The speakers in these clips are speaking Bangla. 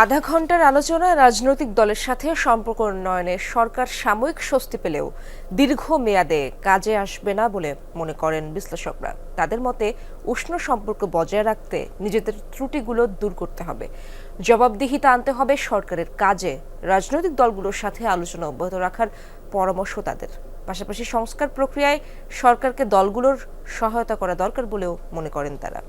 আধা ঘণ্টার আলোচনায় রাজনৈতিক দলের সাথে সম্পর্ক উন্নয়নে সরকার সাময়িক স্বস্তি পেলেও দীর্ঘ মেয়াদে কাজে আসবে না বলে মনে করেন বিশ্লেষকরা। তাদের মতে, উষ্ণ সম্পর্ক বজায় রাখতে নিজেদের ত্রুটিগুলো দূর করতে হবে। জবাবদিহিতা আনতে হবে সরকারের কাজে। রাজনৈতিক দলগুলোর সাথে আলোচনা অব্যাহত রাখার পরামর্শ তাদের। পাশাপাশি সংস্কার প্রক্রিয়ায় সরকারকে দলগুলোর সহায়তা করা দরকার বলেও মনে করেন তারা।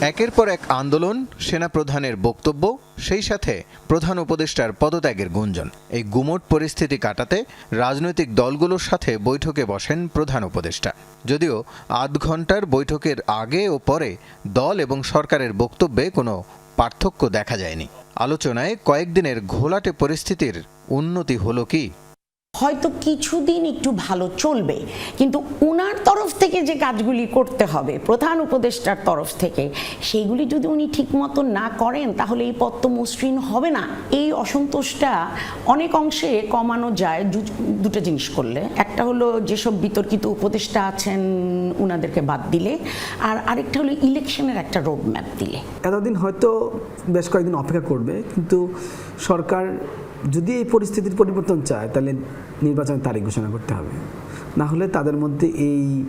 একের পর এক আন্দোলন, সেনাপ্রধানের বক্তব্য, সেই সাথে প্রধান উপদেষ্টার পদত্যাগের গুঞ্জন। এই গুমট পরিস্থিতি কাটাতে রাজনৈতিক দলগুলোর সাথে বৈঠকে বসেন প্রধান উপদেষ্টা। যদিও আধ ঘণ্টার বৈঠকের আগে ও পরে দল এবং সরকারের বক্তব্যে কোনো পার্থক্য দেখা যায়নি। আলোচনায় কয়েকদিনের ঘোলাটে পরিস্থিতির উন্নতি হলো কি? হয়তো কিছুদিন একটু ভালো চলবে, কিন্তু উনার তরফ থেকে যে কাজগুলি করতে হবে, প্রধান উপদেষ্টার তরফ থেকে, সেইগুলি যদি উনি ঠিক মতো না করেন, তাহলে এই পত্ত মসৃণ হবে না। এই অসন্তোষটা অনেক অংশে কমানো যায় দুটো জিনিস করলে। একটা হলো যেসব বিতর্কিত উপদেষ্টা আছেন উনাদেরকে বাদ দিলে, আর আরেকটা হলো ইলেকশনের একটা রোড ম্যাপ দিলে। এতদিন হয়তো বেশ কয়েকদিন অপেক্ষা করবে, কিন্তু সরকার যদি এই পরিস্থিতির পরিবর্তন চায়, তাহলে নির্বাচনের তারিখ ঘোষণা করতে হবে। না হলে তাদের মধ্যে এই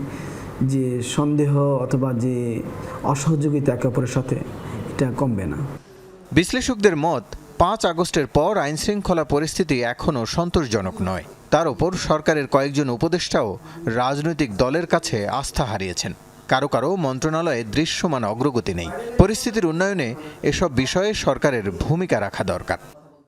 যে সন্দেহ অথবা যে অসহযোগিতা একে অপরের সাথে, এটা কমবে না। বিশ্লেষকদের মত, পাঁচ আগস্টের পর আইনশৃঙ্খলা পরিস্থিতি এখনও সন্তোষজনক নয়। তার ওপর সরকারের কয়েকজন উপদেষ্টাও রাজনৈতিক দলের কাছে আস্থা হারিয়েছেন। কারও কারও মন্ত্রণালয়ে দৃশ্যমান অগ্রগতি নেই। পরিস্থিতির উন্নয়নে এসব বিষয়ে সরকারের ভূমিকা রাখা দরকার।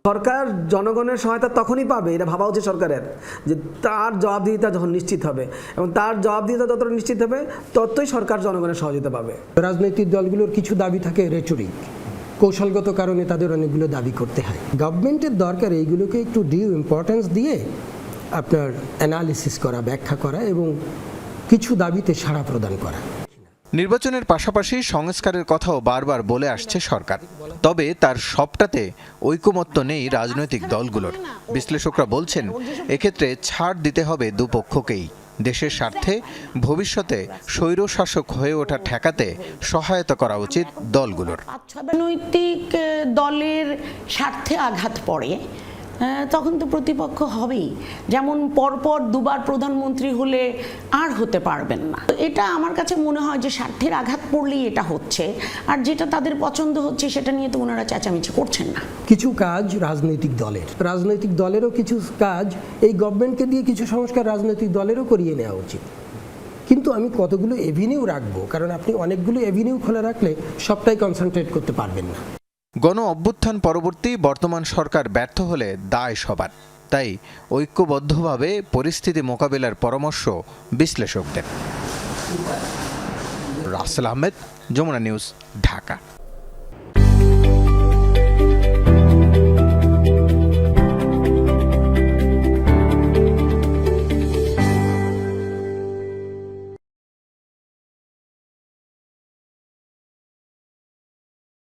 সরকার জনগণের সহায়তা তখনই পাবে, এটা ভাবা উচিত সরকারের, যে তার জবাবদিহিতা যখন নিশ্চিত হবে এবং তার জবাবদিহিতা যতটা নিশ্চিত হবে, ততই সরকার জনগণের সহযোগিতা পাবে। রাজনৈতিক দলগুলোর কিছু দাবি থাকে রেটরিক কৌশলগত কারণে তাদের অনেকগুলো দাবি করতে হয়। গভর্নমেন্টের দরকার এইগুলোকে একটু ডিউ ইম্পর্টেন্স দিয়ে আপনার অ্যানালিসিস করা, ব্যাখ্যা করা এবং কিছু দাবিতে সাড়া প্রদান করা। নির্বাচনের পাশাপাশি সংস্কারের কথাও বারবার বলে আসছে সরকার। তবে তার সবটাতে ঐকমত্য নেই রাজনৈতিক দলগুলোর। বিশ্লেষকরা বলছেন, এক্ষেত্রে ছাড় দিতে হবে দুপক্ষকেই। দেশের স্বার্থে ভবিষ্যতে স্বৈরশাসক হয়ে ওঠা ঠেকাতে সহায়তা করা উচিত দলগুলোর। রাজনৈতিক দলের স্বার্থে আঘাত পড়ে তখন তো প্রতিপক্ষ হবেই। যেমন পরপর দুবার প্রধানমন্ত্রী হলে আর হতে পারবেন না। এটা আমার কাছে মনে হয় যে স্বার্থের আঘাত পড়লেই এটা হচ্ছে। আর যেটা তাদের পছন্দ হচ্ছে সেটা নিয়ে তো ওনারা চেঁচামেচি করছেন না। কিছু কাজ রাজনৈতিক দলের। রাজনৈতিক দলেরও কিছু কাজ এই গভর্নমেন্টকে দিয়ে কিছু সংস্কার রাজনৈতিক দলেরও করিয়ে নেওয়া উচিত। কিন্তু আমি কতগুলো এভিনিউ রাখব? কারণ আপনি অনেকগুলো এভিনিউ খোলা রাখলে সবটাই কনসেন্ট্রেট করতে পারবেন না। গণ অভ্যুত্থান পরবর্তী বর্তমান সরকার ব্যর্থ হলে দায় সবার। তাই ঐক্যবদ্ধভাবে পরিস্থিতি মোকাবেলার পরামর্শ বিশ্লেষকদের। রাসেল আহমেদ, যমুনা নিউজ, ঢাকা।